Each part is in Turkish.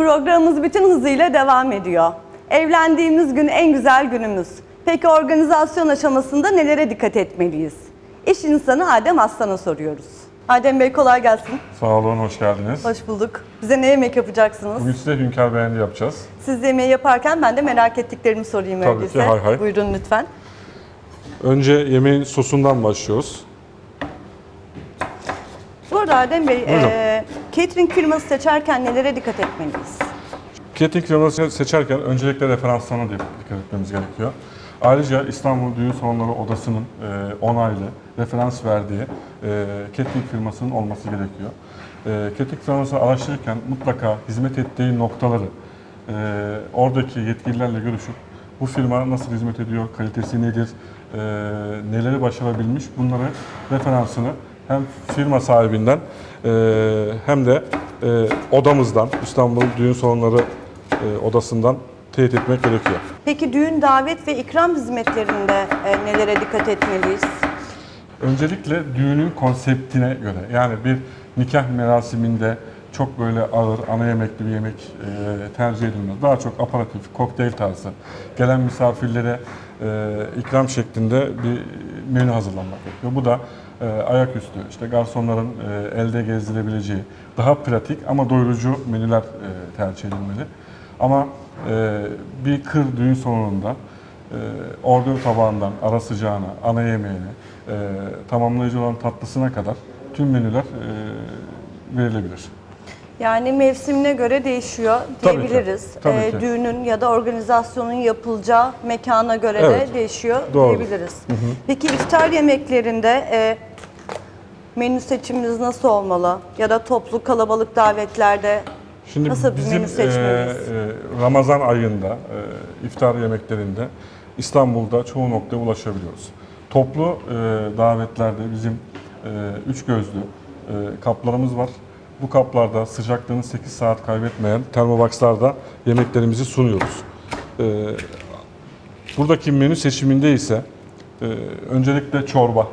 Programımız bütün hızıyla devam ediyor. Evlendiğimiz gün en güzel günümüz. Peki organizasyon aşamasında nelere dikkat etmeliyiz? İş insanı Adem Aslan'a soruyoruz. Adem Bey kolay gelsin. Sağ olun, hoş geldiniz. Hoş bulduk. Bize ne yemek yapacaksınız? Bugün size hünkâr beğendi yapacağız. Siz yemeği yaparken ben de merak ettiklerimi sorayım Tabii öyleyse. ki, hay hay. Buyurun lütfen. Önce yemeğin sosundan başlıyoruz. Bu arada Adem Bey, Buyurun. e, catering firması seçerken nelere dikkat etmeliyiz? Catering firmasını seçerken öncelikle referanslarına dikkat etmemiz gerekiyor. Ayrıca İstanbul Düğün Salonları Odası'nın e, onaylı, referans verdiği e, catering firmasının olması gerekiyor. E, catering firmasını araştırırken mutlaka hizmet ettiği noktaları e, oradaki yetkililerle görüşüp bu firma nasıl hizmet ediyor, kalitesi nedir, e, neleri başarabilmiş bunları referansını hem firma sahibinden e, hem de e, odamızdan, İstanbul Düğün Salonları e, odasından teyit etmek gerekiyor. Peki düğün, davet ve ikram hizmetlerinde nelere dikkat etmeliyiz? Öncelikle düğünün konseptine göre yani bir nikah merasiminde çok böyle ağır ana yemekli bir yemek e, tercih edilmez. Daha çok aparatif, kokteyl tarzı gelen misafirlere e, ikram şeklinde bir menü hazırlanmak gerekiyor. Bu da e, ayaküstü işte garsonların e, elde gezdirebileceği daha pratik ama doyurucu menüler e, tercih edilmeli. Ama e, bir kır düğün salonunda e, ordör tabağından ara sıcağına, ana yemeğine, e, tamamlayıcı olan tatlısına kadar tüm menüler e, verilebilir. Yani mevsimine göre değişiyor Tabii ki, diyebiliriz. tabii E, ki. düğünün ya da organizasyonun yapılacağı mekana göre Evet, de değişiyor doğru. diyebiliriz. Peki iftar yemeklerinde e, menü seçimimiz nasıl olmalı? Ya da toplu kalabalık davetlerde Şimdi Nasıl bir bizim menü seçmeliyiz? e, e, Ramazan ayında e, iftar yemeklerinde İstanbul'da çoğu noktaya ulaşabiliyoruz. Toplu e, davetlerde bizim e, üç gözlü e, kaplarımız var. Bu kaplarda sıcaklığını 8 saat kaybetmeyen termoboxlarda yemeklerimizi sunuyoruz. E, buradaki menü seçiminde ise e, öncelikle çorba,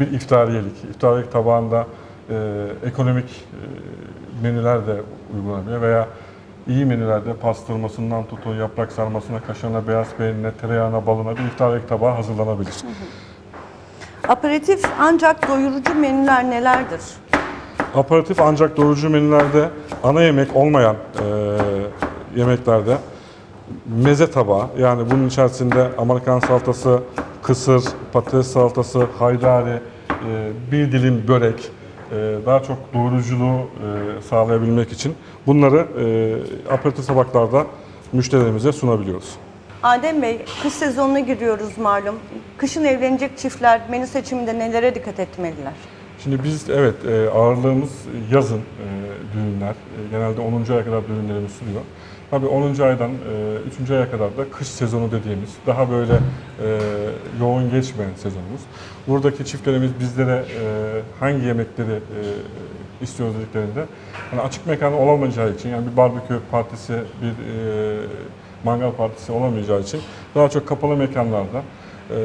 bir iftariyelik. İftariyelik tabağında e, ekonomik e, menüler de uygulanabiliyor veya iyi menülerde pastırmasından tutun yaprak sarmasına, kaşarına, beyaz peynirine, tereyağına, balına bir iftariyelik tabağı hazırlanabilir. aperatif ancak doyurucu menüler nelerdir? Aparatif ancak doyurucu menülerde ana yemek olmayan e, yemeklerde meze tabağı yani bunun içerisinde Amerikan salatası, kısır, patates salatası, haydari, e, bir dilim börek e, daha çok doyuruculuğu e, sağlayabilmek için bunları aparatif tabaklarda müşterilerimize sunabiliyoruz. Adem Bey, kış sezonuna giriyoruz malum. Kışın evlenecek çiftler menü seçiminde nelere dikkat etmeliler? Şimdi biz evet ağırlığımız yazın düğünler. Genelde 10. aya kadar düğünlerimiz sürüyor. Tabii 10. aydan e, 3. aya kadar da kış sezonu dediğimiz daha böyle e, yoğun geçmeyen sezonumuz. Buradaki çiftlerimiz bizlere e, hangi yemekleri e, istiyoruz dediklerinde hani açık mekan olamayacağı için yani bir barbekü partisi, bir e, mangal partisi olamayacağı için daha çok kapalı mekanlarda e,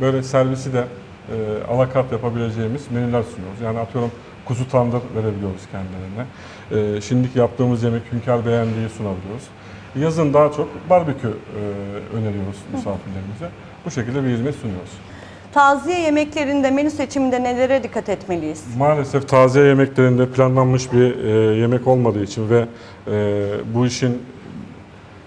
böyle servisi de e, alakart yapabileceğimiz menüler sunuyoruz. Yani atıyorum kuzu tandır verebiliyoruz kendilerine. E, şimdiki yaptığımız yemek hünkâr beğendiği sunabiliyoruz. Yazın daha çok barbekü e, öneriyoruz misafirlerimize. Bu şekilde bir hizmet sunuyoruz. Taziye yemeklerinde menü seçiminde nelere dikkat etmeliyiz? Maalesef taziye yemeklerinde planlanmış bir e, yemek olmadığı için ve e, bu işin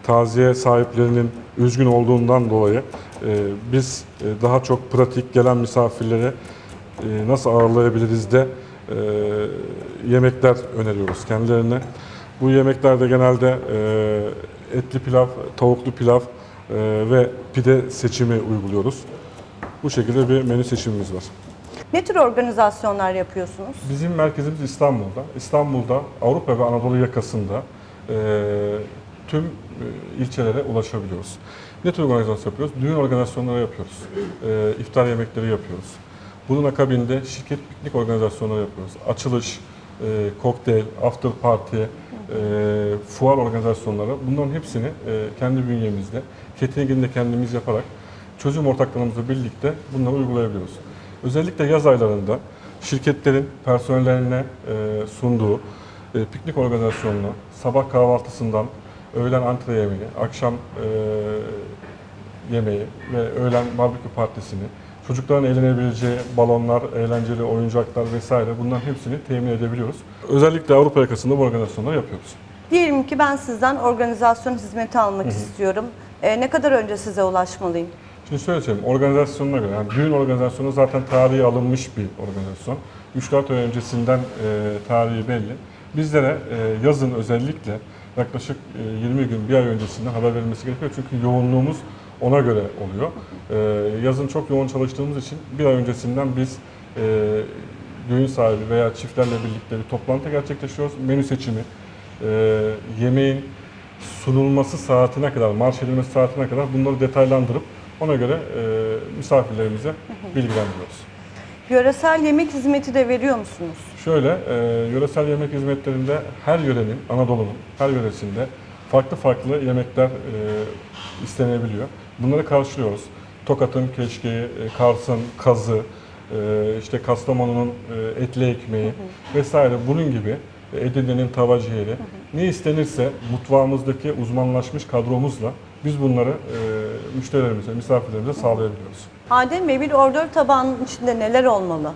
taziye sahiplerinin üzgün olduğundan dolayı e, biz e, daha çok pratik gelen misafirlere e, nasıl ağırlayabiliriz de e, yemekler öneriyoruz kendilerine. Bu yemeklerde genelde e, etli pilav, tavuklu pilav e, ve pide seçimi uyguluyoruz. Bu şekilde bir menü seçimimiz var. Ne tür organizasyonlar yapıyorsunuz? Bizim merkezimiz İstanbul'da. İstanbul'da Avrupa ve Anadolu yakasında e, tüm e, ilçelere ulaşabiliyoruz. Ne tür organizasyon yapıyoruz? Düğün organizasyonları yapıyoruz. E, iftar yemekleri yapıyoruz. Bunun akabinde şirket piknik organizasyonları yapıyoruz. Açılış, e, kokteyl, after party, e, fuar organizasyonları bunların hepsini e, kendi bünyemizde, catering'ini de kendimiz yaparak çözüm ortaklarımızla birlikte bunları uygulayabiliyoruz. Özellikle yaz aylarında şirketlerin personellerine e, sunduğu e, piknik organizasyonunu, sabah kahvaltısından öğlen antre yemeği, akşam e, yemeği ve öğlen barbekü partisini, çocukların eğlenebileceği balonlar, eğlenceli oyuncaklar vesaire bunların hepsini temin edebiliyoruz. Özellikle Avrupa yakasında bu organizasyonları yapıyoruz. Diyelim ki ben sizden organizasyon hizmeti almak istiyorum. Ee, ne kadar önce size ulaşmalıyım? Şimdi şöyle söyleyeyim, organizasyonuna göre, yani düğün organizasyonu zaten tarihi alınmış bir organizasyon. 3-4 ay öncesinden e, tarihi belli. Bizlere e, yazın özellikle yaklaşık e, 20 gün, bir ay öncesinden haber verilmesi gerekiyor. Çünkü yoğunluğumuz ona göre oluyor. E, yazın çok yoğun çalıştığımız için bir ay öncesinden biz e, düğün sahibi veya çiftlerle birlikte bir toplantı gerçekleştiriyoruz. Menü seçimi, e, yemeğin sunulması saatine kadar, marş edilmesi saatine kadar bunları detaylandırıp ona göre e, misafirlerimize bilgilendiriyoruz. Yöresel yemek hizmeti de veriyor musunuz? Şöyle, e, yöresel yemek hizmetlerinde her yörenin, Anadolu'nun her yöresinde farklı farklı yemekler e, istenebiliyor. Bunları karşılıyoruz. Tokat'ın keşkeği, e, Kars'ın kazı, e, işte Kastamonu'nun e, etli ekmeği vesaire bunun gibi Edirne'nin tava ciğeri. Ne istenirse mutfağımızdaki uzmanlaşmış kadromuzla biz bunları e, müşterilerimize, misafirlerimize sağlayabiliyoruz. Adem Bey bir ordör tabağının içinde neler olmalı?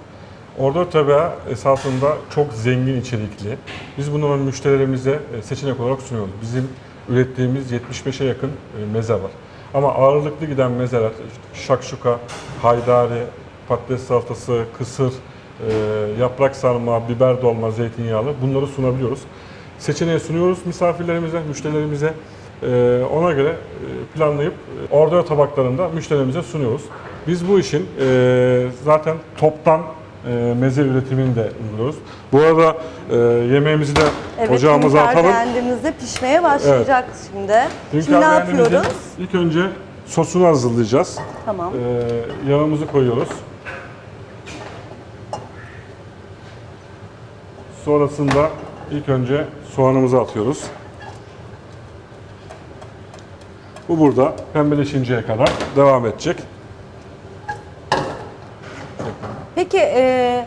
Ordör tabağı esasında çok zengin içerikli. Biz bunları müşterilerimize seçenek olarak sunuyoruz. Bizim ürettiğimiz 75'e yakın meze var. Ama ağırlıklı giden mezeler işte şakşuka, haydari, patates salatası, kısır, e, yaprak sarma, biber dolma, zeytinyağlı bunları sunabiliyoruz. Seçeneği sunuyoruz misafirlerimize, müşterilerimize. E, Ona göre e, planlayıp e, ordör tabaklarında müşterilerimize sunuyoruz. Biz bu işin e, zaten toptan e, meze üretimini de uyguluyoruz. Bu arada e, yemeğimizi de ocağımıza hünkâr atalım. beğendiğimizde pişmeye başlayacak şimdi. Hünkâr şimdi ne yapıyoruz? İlk önce sosunu hazırlayacağız. Tamam. E, yağımızı koyuyoruz. Sonrasında ilk önce soğanımızı atıyoruz. Bu burada pembeleşinceye kadar devam edecek. Peki e,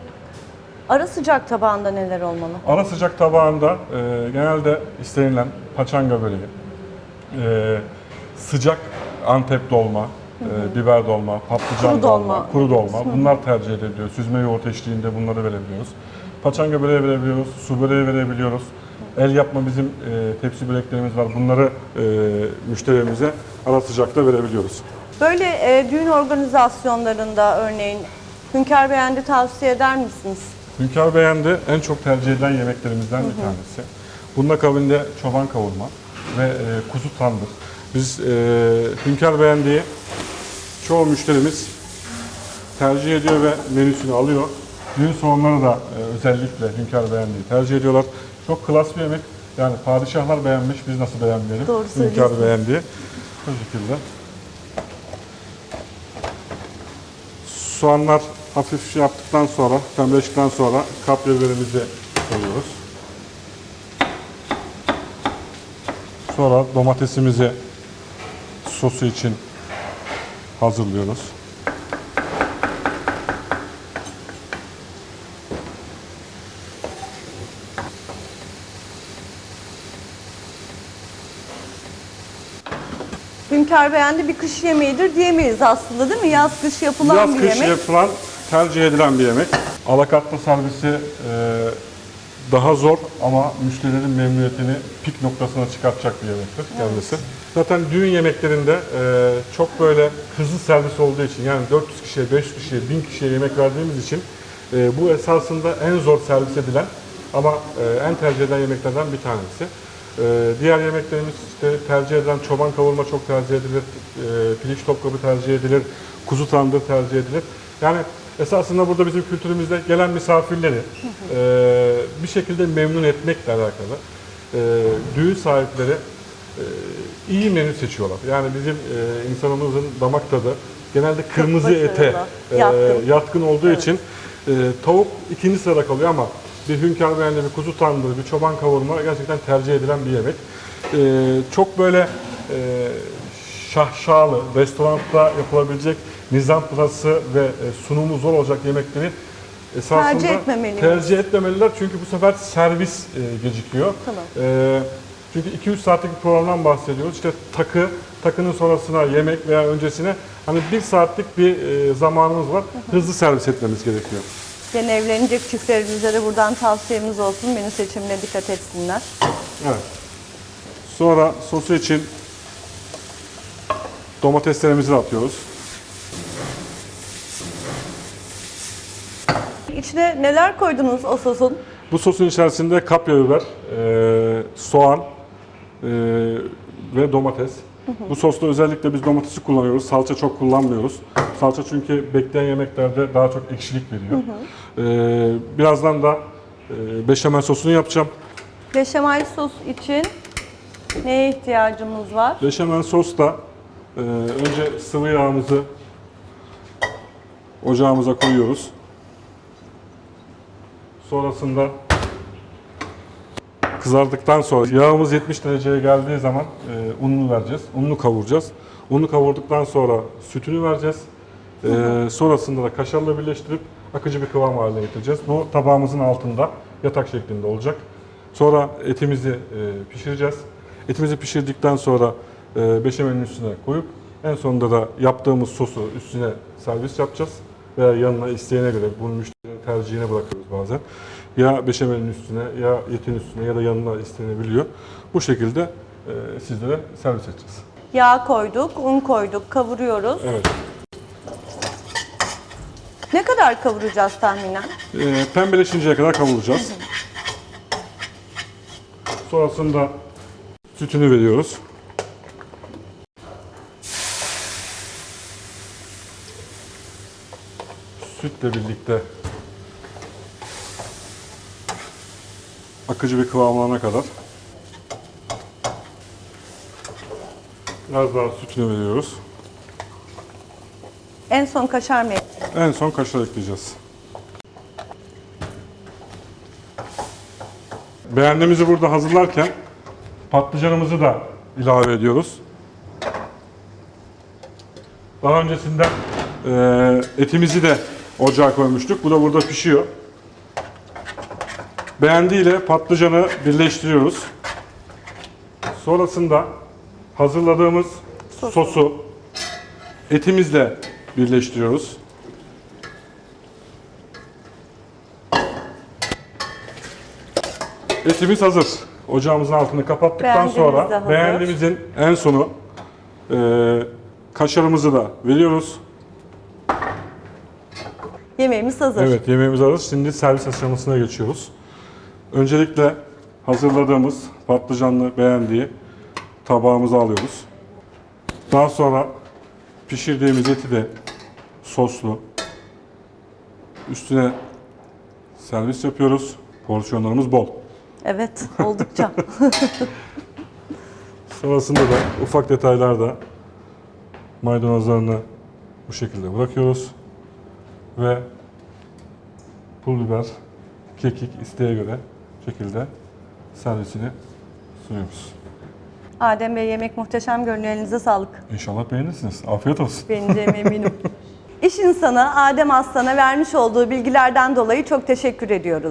ara sıcak tabağında neler olmalı? Ara sıcak tabağında e, genelde istenilen paçanga böreği, e, sıcak Antep dolma, e, biber dolma, patlıcan Kuru dolma, dolma. kuru dolma bunlar tercih ediliyor. Süzme yoğurt eşliğinde bunları verebiliyoruz. Paçanga böreği verebiliyoruz, su böreği verebiliyoruz. El yapma bizim e, tepsi böreklerimiz var. Bunları e, müşterilerimize ara sıcakta verebiliyoruz. Böyle e, düğün organizasyonlarında örneğin Hünkar Beğendi tavsiye eder misiniz? Hünkar beğendi en çok tercih edilen yemeklerimizden bir tanesi. Bunun akabinde çoban kavurma ve e, kuzu tandır. Biz e, Hünkar beğendiği çoğu müşterimiz tercih ediyor ve menüsünü alıyor. Düğün salonları da e, özellikle Hünkar beğendiği tercih ediyorlar. Çok klas bir yemek. Yani padişahlar beğenmiş, biz nasıl beğenmeyelim? Doğru Hünkar söylüyorsun. Bu şekilde. Soğanlar hafif şey yaptıktan sonra, pembeleştikten sonra kapya biberimizi koyuyoruz. Sonra domatesimizi sosu için hazırlıyoruz. Hünkar Beğendi bir kış yemeğidir diyemeyiz aslında değil mi? Yaz kış yapılan Yaz bir kış yemek. yapılan, tercih edilen bir yemek. Alakatlı servisi e, daha zor ama müşterilerin memnuniyetini pik noktasına çıkartacak bir yemektir kendisi. Zaten düğün yemeklerinde e, çok böyle hızlı servis olduğu için yani 400 kişiye, 500 kişiye, 1000 kişiye yemek verdiğimiz için e, bu esasında en zor servis edilen ama e, en tercih edilen yemeklerden bir tanesi. E, diğer yemeklerimiz işte tercih edilen çoban kavurma çok tercih edilir, e, pirinç topkapı tercih edilir, kuzu tandır tercih edilir. Yani esasında burada bizim kültürümüzde gelen misafirleri e, bir şekilde memnun etmekle alakalı. E, düğün sahipleri e, iyi menü seçiyorlar. Yani bizim e, insanımızın damak tadı genelde kırmızı başarılı, ete e, yatkın. yatkın olduğu için e, tavuk ikinci sırada kalıyor ama bir hünkâr beğendi, bir kuzu tandır, bir çoban kavurma gerçekten tercih edilen bir yemek. E, çok böyle e, şahşalı, restoranda yapılabilecek nizam pırası ve e, sunumu zor olacak yemekleri esasında Tercih etmemeliyiz. tercih etmemeliler çünkü bu sefer servis e, gecikiyor. Tamam. E, çünkü 2-3 saatlik bir programdan bahsediyoruz. İşte takı, takının sonrasına yemek veya öncesine hani bir saatlik bir e, zamanımız var. Hızlı servis etmemiz gerekiyor. Yeni evlenecek çiftlerimize de buradan tavsiyemiz olsun. Menü seçimine dikkat etsinler. Evet. Sonra sosu için domateslerimizi atıyoruz. İçine neler koydunuz o sosun? Bu sosun içerisinde kapya biber, e, soğan e, ve domates. Bu sosta özellikle biz domatesi kullanıyoruz. Salça çok kullanmıyoruz. Salça çünkü bekleyen yemeklerde daha çok ekşilik veriyor. E, birazdan da e, beşamel sosunu yapacağım. Beşamel sos için neye ihtiyacımız var? Beşamel sos da e, önce sıvı yağımızı ocağımıza koyuyoruz. Sonrasında kızardıktan sonra yağımız 70 dereceye geldiği zaman e, ununu vereceğiz. Ununu kavuracağız. Unu kavurduktan sonra sütünü vereceğiz. E, sonrasında da kaşarla birleştirip akıcı bir kıvam haline getireceğiz. Bu tabağımızın altında yatak şeklinde olacak. Sonra etimizi e, pişireceğiz. Etimizi pişirdikten sonra beşamelin üstüne koyup en sonunda da yaptığımız sosu üstüne servis yapacağız. Veya yanına isteyene göre bunu müşterinin tercihine bırakıyoruz bazen. Ya beşamelin üstüne ya etin üstüne ya da yanına istenebiliyor. Bu şekilde e, sizlere servis edeceğiz. Yağ koyduk, un koyduk, kavuruyoruz. Evet. Ne kadar kavuracağız tahminen? E, pembeleşinceye kadar kavuracağız. Sonrasında sütünü veriyoruz. Sütle birlikte akıcı bir kıvam alana kadar biraz daha sütünü veriyoruz. En son kaşar mı? En son kaşar ekleyeceğiz. Beğendiğimizi burada hazırlarken patlıcanımızı da ilave ediyoruz. Daha öncesinden etimizi de ocağa koymuştuk. Bu da burada pişiyor. Beğendiğiyle patlıcanı birleştiriyoruz. Sonrasında hazırladığımız sosu etimizle birleştiriyoruz. Etimiz hazır. Ocağımızın altını kapattıktan Beğendiğimiz sonra beğendiğimizin en sonu eee, kaşarımızı da veriyoruz. Yemeğimiz hazır. Evet yemeğimiz hazır. Şimdi servis aşamasına geçiyoruz. Öncelikle hazırladığımız patlıcanlı beğendiği tabağımıza alıyoruz. Daha sonra pişirdiğimiz eti de soslu üstüne servis yapıyoruz. Porsiyonlarımız bol. Evet, oldukça. Sonrasında da ufak detaylarda maydanozlarını bu şekilde bırakıyoruz. Ve pul biber, kekik isteğe göre şekilde servisini sunuyoruz. Adem Bey yemek muhteşem görünüyor. Elinize sağlık. İnşallah beğenirsiniz. Afiyet olsun. Beğeneceğime eminim. İş insanı Adem Aslan'a vermiş olduğu bilgilerden dolayı çok teşekkür ediyoruz.